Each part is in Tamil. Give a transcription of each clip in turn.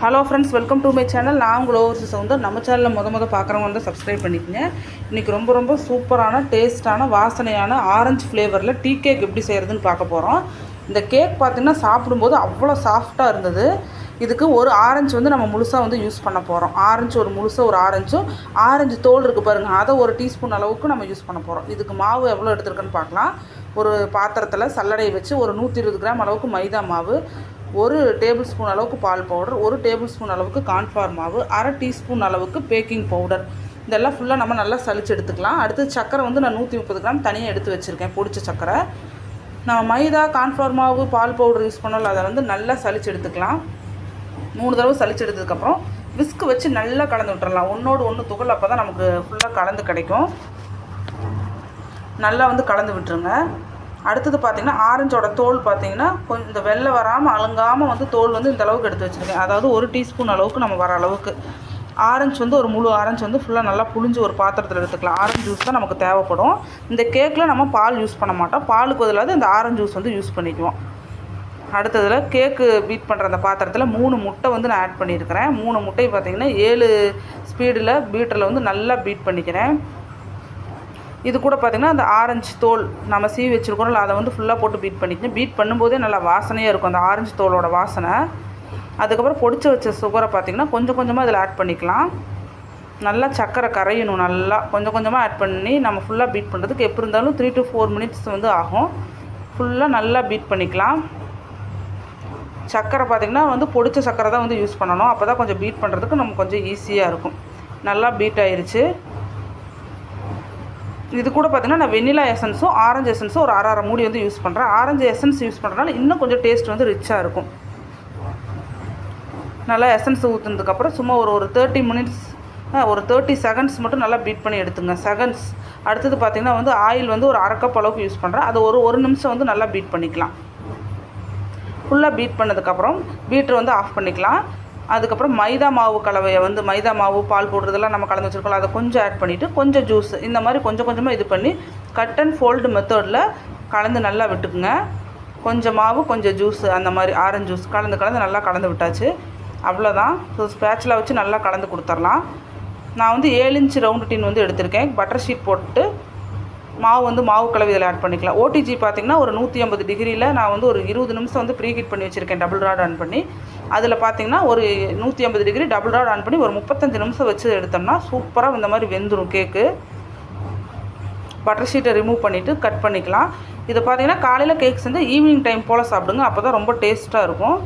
Hello friends welcome to my channel. நான் உங்கள் ஓவர்சீஸ் வந்து நம்ம சேனலில் முத முத பார்க்குறவங்க வந்து சப்ஸ்கிரைப் பண்ணிக்கங்க. இன்றைக்கி ரொம்ப ரொம்ப சூப்பரான டேஸ்ட்டான வாசனையான ஆரஞ்சு ஃப்ளேவரில் டீ கேக் எப்படி செய்கிறதுன்னு பார்க்க போகிறோம் இந்த கேக் பார்த்திங்கன்னா சாப்பிடும்போது அவ்வளோ சாஃப்டாக இருந்தது. இதுக்கு ஒரு ஆரஞ்சு வந்து நம்ம முழுசாக வந்து யூஸ் பண்ண போகிறோம் ஆரஞ்சு ஒரு முழுசாக ஒரு ஆரஞ்சும் ஆரஞ்சு தோல் இருக்குது பாருங்கள் அதை ஒரு டீஸ்பூன் அளவுக்கு நம்ம யூஸ் பண்ண போகிறோம் இதுக்கு மாவு எவ்வளோ எடுத்துருக்குன்னு பார்க்கலாம். ஒரு பாத்திரத்தில் சல்லடையை வச்சு ஒரு நூற்றி இருபது கிராம் அளவுக்கு மைதா மாவு ஒரு டேபிள் ஸ்பூன் அளவுக்கு பால் பவுடர் ஒரு டேபிள் ஸ்பூன் அளவுக்கு கான்ஃபார் மாவு அரை டீஸ்பூன் அளவுக்கு பேக்கிங் பவுடர் இதெல்லாம் ஃபுல்லாக நம்ம நல்லா சலிச்சு எடுத்துக்கலாம். அடுத்து சக்கரை வந்து நான் நூற்றி முப்பது கிராம் தனியாக எடுத்து வச்சுருக்கேன் பொடிச்ச சக்கரை. நம்ம மைதா கான்ஃபார் மாவு பால் பவுடர் யூஸ் பண்ணல அதை வந்து நல்லா சலிச்சு எடுத்துக்கலாம். மூணு தடவை சலிச்சு எடுத்ததுக்கப்புறம் விஸ்க்கு வச்சு நல்லா கலந்து விட்டுறலாம். ஒன்றோடு ஒன்று துகள் அப்போ தான் நமக்கு ஃபுல்லாக கலந்து கிடைக்கும். நல்லா வந்து கலந்து விட்டுருங்க. அடுத்தது பார்த்திங்கன்னா ஆரஞ்சோட தோல் பார்த்திங்கன்னா கொஞ்சம் இந்த வெள்ளை வராமல் அழுங்காமல் வந்து தோல் வந்து இந்த அளவுக்கு எடுத்து வச்சுருக்கேன். அதாவது ஒரு டீஸ்பூன் அளவுக்கு நம்ம வர அளவுக்கு. ஆரஞ்சு வந்து ஒரு முழு ஆரஞ்சு வந்து ஃபுல்லாக நல்லா புளிஞ்சு ஒரு பாத்திரத்தில் எடுத்துக்கலாம். ஆரஞ்சு ஜூஸ் தான் நமக்கு தேவைப்படும். இந்த கேக்கில் நம்ம பால் யூஸ் பண்ண மாட்டோம். பாலுக்கு பதிலாக இந்த ஆரஞ்சு ஜூஸ் வந்து யூஸ் பண்ணிக்குவோம். அடுத்ததில் கேக்கு பீட் பண்ணுற அந்த பாத்திரத்தில் மூணு முட்டை வந்து நான் ஆட் பண்ணியிருக்கிறேன். மூணு முட்டையை பார்த்திங்கன்னா ஏழு ஸ்பீடில் பீட்டரில் வந்து நல்லா பீட் பண்ணிக்கிறேன். இது கூட பார்த்திங்கன்னா அந்த ஆரஞ்சு தோல் நம்ம சீவி வச்சுருக்கோம்ல அதை வந்து ஃபுல்லாக போட்டு பீட் பண்ணிக்கணும். பீட் பண்ணும்போதே நல்லா வாசனையாக இருக்கும் அந்த ஆரஞ்சு தோலோட வாசனை. அதுக்கப்புறம் பொடிச்சு வச்ச சுகரை பார்த்திங்கன்னா கொஞ்சம் கொஞ்சமாக இதில் ஆட் பண்ணிக்கலாம். நல்லா சக்கரை கரையணும் நல்லா. கொஞ்சம் கொஞ்சமாக ஆட் பண்ணி நம்ம ஃபுல்லாக பீட் பண்ணுறதுக்கு எப்படி இருந்தாலும் த்ரீ டு ஃபோர் மினிட்ஸ் வந்து ஆகும். ஃபுல்லாக நல்லா பீட் பண்ணிக்கலாம். சக்கரை பார்த்திங்கன்னா வந்து பொடிச்ச சக்கரை தான் வந்து யூஸ் பண்ணணும். அப்போ தான் கொஞ்சம் பீட் பண்ணுறதுக்கு நமக்கு கொஞ்சம் ஈஸியாக இருக்கும். நல்லா பீட் ஆயிடுச்சு இது கூட பார்த்திங்கன்னா நான் வெண்ணிலா எசன்ஸும் ஆரஞ்சு எசன்ஸும் ஒரு அரை அரை மூடி வந்து யூஸ் பண்ணுறேன் ஆரஞ்சு எசன்ஸ் யூஸ் பண்ணுறதுனால இன்னும் கொஞ்சம் டேஸ்ட் வந்து ரிச்சாக இருக்கும். நல்லா எசன்ஸ் ஊற்றுனதுக்கப்புறம் சும்மா ஒரு ஒரு தேர்ட்டி மினிட்ஸ் ஒரு தேர்ட்டி செகண்ட்ஸ் மட்டும் நல்லா பீட் பண்ணி எடுத்துங்க. செகண்ட்ஸ் அடுத்தது பார்த்திங்கன்னா வந்து ஆயில் வந்து ஒரு அரை கப் அளவுக்கு யூஸ் பண்ணுறேன் அது ஒரு ஒரு நிமிஷம் வந்து நல்லா பீட் பண்ணிக்கலாம். ஃபுல்லாக பீட் பண்ணதுக்கப்புறம் பீட்ரு வந்து ஆஃப் பண்ணிக்கலாம். அதுக்கப்புறம் மைதா மாவு கலவையை வந்து மைதா மாவு பால் போடுறதெல்லாம் நம்ம கலந்து வச்சுருக்கோம் அதை கொஞ்சம் ஆட் பண்ணிவிட்டு கொஞ்சம் ஜூஸ் இந்த மாதிரி கொஞ்சம் கொஞ்சமாக இது பண்ணி கட் அண்ட் ஃபோல்டு மெத்தடில் கலந்து நல்லா விட்டுக்குங்க. கொஞ்சம் மாவு கொஞ்சம் ஜூஸ் அந்த மாதிரி ஆரஞ்சு ஜூஸ் கலந்து கலந்து நல்லா கலந்து விட்டாச்சு. அவ்வளோதான் ஸோ ஸ்பேச்சில் வச்சு நல்லா கலந்து கொடுத்துர்லாம் நான் வந்து ஏழு இன்ச் ரவுண்டு டின் வந்து எடுத்திருக்கேன். பட்டர் ஷீட் போட்டு மாவு வந்து மாவு கலவை இதில் ஆட் பண்ணிக்கலாம் ஓடிஜி பார்த்திங்கன்னா ஒரு நூற்றி ஐம்பது டிகிரியில் நான் வந்து ஒரு இருபது நிமிஷம் வந்து ப்ரீ ஹீட் பண்ணி வச்சுருக்கேன். டபுள் ராட் ஆன் பண்ணி. அதில் பார்த்திங்கன்னா ஒரு நூற்றி ஐம்பது டிகிரி டபுள் ராட் ஆன் பண்ணி ஒரு முப்பத்தஞ்சு நிமிஷம் வச்சு எடுத்தோம்னா சூப்பராக இந்த மாதிரி வெந்துடும் கேக்கு பட்டர் ஷீட்டை ரிமூவ் பண்ணிவிட்டு கட் பண்ணிக்கலாம். இதை பார்த்தீங்கன்னா காலையில் கேக் செஞ்சு ஈவினிங் டைம் போல் சாப்பிடுங்க. அப்போ தான் ரொம்ப டேஸ்ட்டாக இருக்கும்.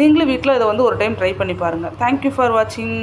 நீங்களும் வீட்டில் இதை வந்து ஒரு டைம் ட்ரை பண்ணி பாருங்கள் தேங்க்யூ ஃபார் வாட்சிங்